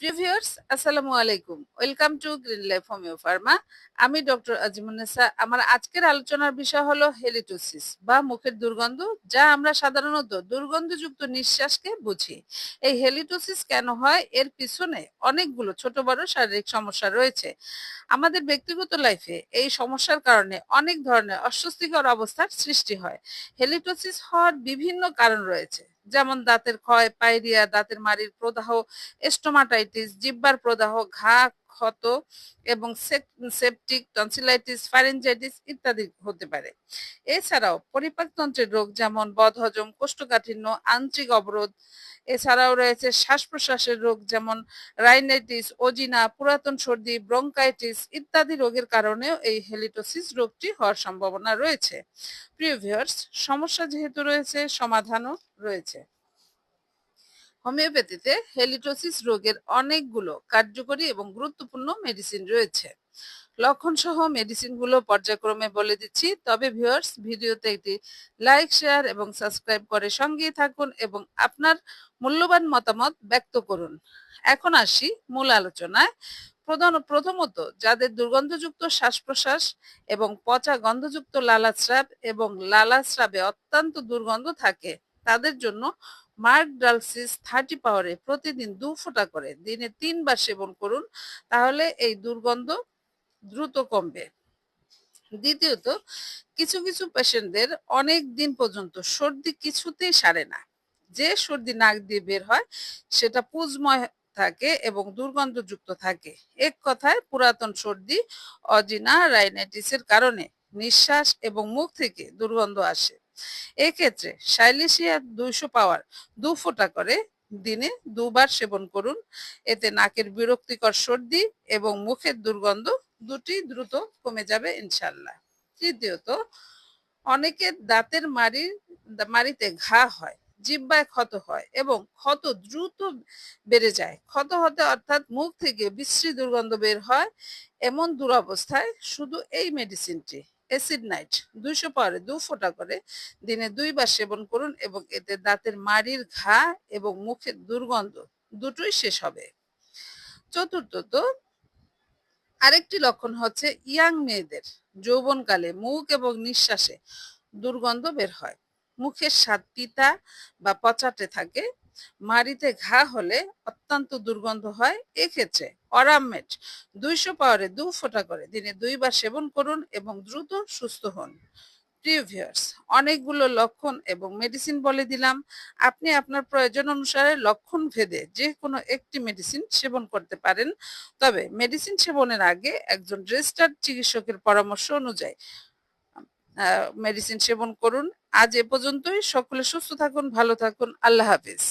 প্রিভিয়ার্স আসসালামু আলাইকুম। Welcome to green life homeo pharma আমি ডক্টর আজিমুন্নেসা আমার আজকের আলোচনার বিষয় হলো হেলিটোসিস বা মুখের দুর্গন্ধ, যা আমরা সাধারণত দুর্গন্ধযুক্ত নিঃশ্বাসকে বুঝি। এই হেলিটোসিস কেন হয়? এর পিছনে অনেকগুলো ছোট, বড় শারীরিক সমস্যা রয়েছে। আমাদের ব্যক্তিগত লাইফে এই সমস্যার কারণে অনেক ধরনের অস্বস্তিকর অবস্থার সৃষ্টি হয়। হেলিটোসিস হওয়ার বিভিন্ন কারণ রয়েছে। যেমন দাঁতের ক্ষয় পাইরিয়া দাঁতের মাড়ির প্রদাহ স্টোমাটাইটিস জিব্বার প্রদাহ ঘা ক্ষত এবং সেপটিক টনসিলাইটিস ফারেঞ্জাইটিস ইত্যাদি হতে পারে। এছাড়াও পরিপাকতন্ত্রের রোগ যেমন বদহজম, কোষ্ঠকাঠিন্য, আন্ত্রিক অবরোধ, এছাড়াও রয়েছে শ্বাস প্রশ্বাসের রোগ যেমন রাইনাইটিস ওজিনা পুরাতন সর্দি ব্রঙ্কাইটিস ইত্যাদি রোগের কারণেও এই হেলিটোসিস রোগটি হওয়ার সম্ভাবনা রয়েছে। প্রিয় ভিউয়ার্স সমস্যা যেহেতু রয়েছে, সমাধানও রয়েছে। হোমিওপ্যাথিতে হেলিটোসিস রোগের অনেকগুলো কার্যকরী এবং গুরুত্বপূর্ণ মেডিসিন রয়েছে। লক্ষণ সহ মেডিসিনগুলো পর্যায়ক্রমে বলে দিচ্ছি। তবে ভিউয়ার্স ভিডিওতে একটি লাইক শেয়ার এবং সাবস্ক্রাইব করে সঙ্গেই থাকুন এবং আপনার মূল্যবান মতামত ব্যক্ত করুন। এখন আসি মূল আলোচনায়। প্রধান, প্রথমত যাদের দুর্গন্ধযুক্ত শ্বাস প্রশ্বাস এবং পচা গন্ধযুক্ত লালাস্রাব এবং লালাস্রাবে অত্যন্ত দুর্গন্ধ থাকে, তাদের জন্য মার্ক ডালসিস থার্টি পাওয়ারে প্রতিদিন দু ফোঁটা করে, দিনে তিনবার সেবন করুন, তাহলে এই দুর্গন্ধ দ্রুত কমবে। দ্বিতীয়ত, কিছু কিছু পেশেন্টদের অনেক দিন পর্যন্ত সর্দি কিছুতেই সারে না। যে সর্দি নাক দিয়ে বের হয়, সেটা পুজময় থাকে এবং দুর্গন্ধযুক্ত থাকে। এক কথায়, পুরাতন সর্দি অজিনা রাইনাইটিসের কারণে নিঃশ্বাস এবং মুখ থেকে দুর্গন্ধ আসে। এক্ষেত্রে সাইলেশিয়া দুইশো পাওয়ার দু ফোঁটা করে দিনে দুবার সেবন করুন। এতে নাকের বিরক্তিকর সর্দি এবং মুখের দুর্গন্ধ দুটি দ্রুত কমে যাবে ইনশাল্লাহ। তৃতীয়ত, অনেকের দাঁতের মাড়ির মাড়িতে ঘা হয়, জিব্বায় ক্ষত হয় এবং ক্ষত দ্রুত বেড়ে যায়। ক্ষত হতে অর্থাৎ মুখ থেকে বিশ্রী দুর্গন্ধ বের হয়। এমন দুরবস্থায় শুধু এই মেডিসিনটি অ্যাসিড নাইট। দুইশো পাওয়ারে দু ফোঁটা করে দিনে দুইবার সেবন করুন এবং এতে দাঁতের মাড়ির ঘা এবং মুখের দুর্গন্ধ দুটোই শেষ হবে। চতুর্থত, আরেকটি লক্ষণ হচ্ছে ইয়াং মেয়েদের। যৌবনকালে মুখ এবং নিঃশ্বাসে দুর্গন্ধ বের হয়। মুখের স্বাদ বা পচাটে থাকে। মাড়িতে ঘা হলে অত্যন্ত দুর্গন্ধ হয়। এক্ষেত্রে অরামমেট দুইশো পাওয়ারে দু ফোঁটা করে। দিনে দুইবার সেবন করুন এবং দ্রুত সুস্থ হন। প্রিভিয়ার্স অনেকগুলো লক্ষণ এবং মেডিসিন বলে দিলাম। আপনি আপনার প্রয়োজন অনুসারে লক্ষণ ভেদে যে কোনো একটি মেডিসিন সেবন করতে পারেন। তবে মেডিসিন সেবনের আগে একজন রেজিস্টার্ড চিকিৎসকের পরামর্শ অনুযায়ী মেডিসিন সেবন করুন। আজ এ পর্যন্তই। সকলে সুস্থ থাকুন ভালো থাকুন। আল্লাহ হাফিজ।